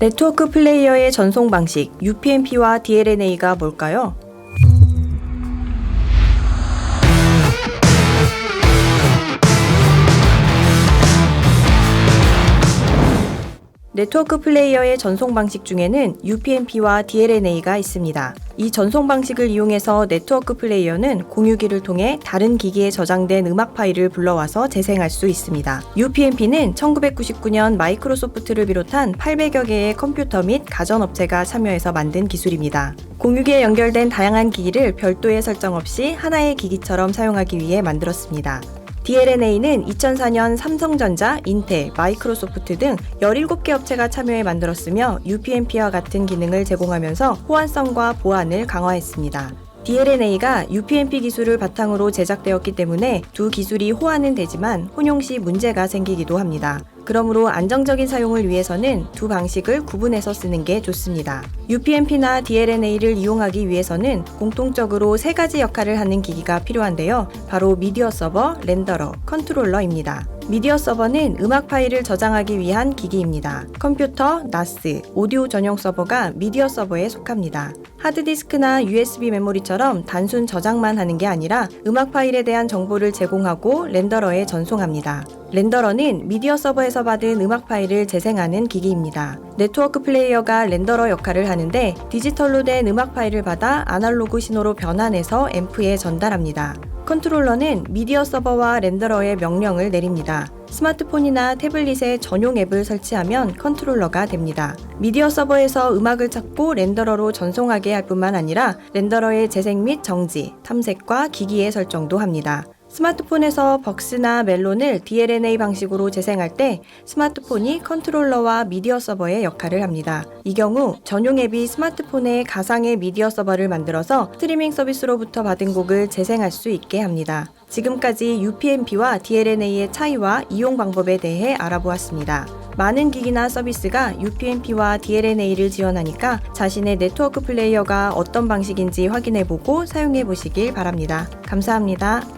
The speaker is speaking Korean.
네트워크 플레이어의 전송 방식 UPnP와 DLNA가 뭘까요? 네트워크 플레이어의 전송 방식 중에는 UPnP와 DLNA가 있습니다. 이 전송 방식을 이용해서 네트워크 플레이어는 공유기를 통해 다른 기기에 저장된 음악 파일을 불러와서 재생할 수 있습니다. UPnP는 1999년 마이크로소프트를 비롯한 800여 개의 컴퓨터 및 가전업체가 참여해서 만든 기술입니다. 공유기에 연결된 다양한 기기를 별도의 설정 없이 하나의 기기처럼 사용하기 위해 만들었습니다. DLNA는 2004년 삼성전자, 인텔, 마이크로소프트 등 17개 업체가 참여해 만들었으며 UPnP와 같은 기능을 제공하면서 호환성과 보안을 강화했습니다. DLNA가 UPnP 기술을 바탕으로 제작되었기 때문에 두 기술이 호환은 되지만 혼용 시 문제가 생기기도 합니다. 그러므로 안정적인 사용을 위해서는 두 방식을 구분해서 쓰는 게 좋습니다. UPnP나 DLNA를 이용하기 위해서는 공통적으로 세 가지 역할을 하는 기기가 필요한데요. 바로 미디어 서버, 렌더러, 컨트롤러입니다. 미디어 서버는 음악 파일을 저장하기 위한 기기입니다. 컴퓨터, NAS, 오디오 전용 서버가 미디어 서버에 속합니다. 하드디스크나 USB 메모리처럼 단순 저장만 하는 게 아니라 음악 파일에 대한 정보를 제공하고 렌더러에 전송합니다. 렌더러는 미디어 서버에서 받은 음악 파일을 재생하는 기기입니다. 네트워크 플레이어가 렌더러 역할을 하는데 디지털로 된 음악 파일을 받아 아날로그 신호로 변환해서 앰프에 전달합니다. 컨트롤러는 미디어 서버와 렌더러의 명령을 내립니다. 스마트폰이나 태블릿에 전용 앱을 설치하면 컨트롤러가 됩니다. 미디어 서버에서 음악을 찾고 렌더러로 전송하게 할 뿐만 아니라 렌더러의 재생 및 정지, 탐색과 기기의 설정도 합니다. 스마트폰에서 벅스나 멜론을 DLNA 방식으로 재생할 때 스마트폰이 컨트롤러와 미디어 서버의 역할을 합니다. 이 경우 전용 앱이 스마트폰에 가상의 미디어 서버를 만들어서 스트리밍 서비스로부터 받은 곡을 재생할 수 있게 합니다. 지금까지 UPnP와 DLNA의 차이와 이용 방법에 대해 알아보았습니다. 많은 기기나 서비스가 UPnP와 DLNA를 지원하니까 자신의 네트워크 플레이어가 어떤 방식인지 확인해 보고 사용해 보시길 바랍니다. 감사합니다.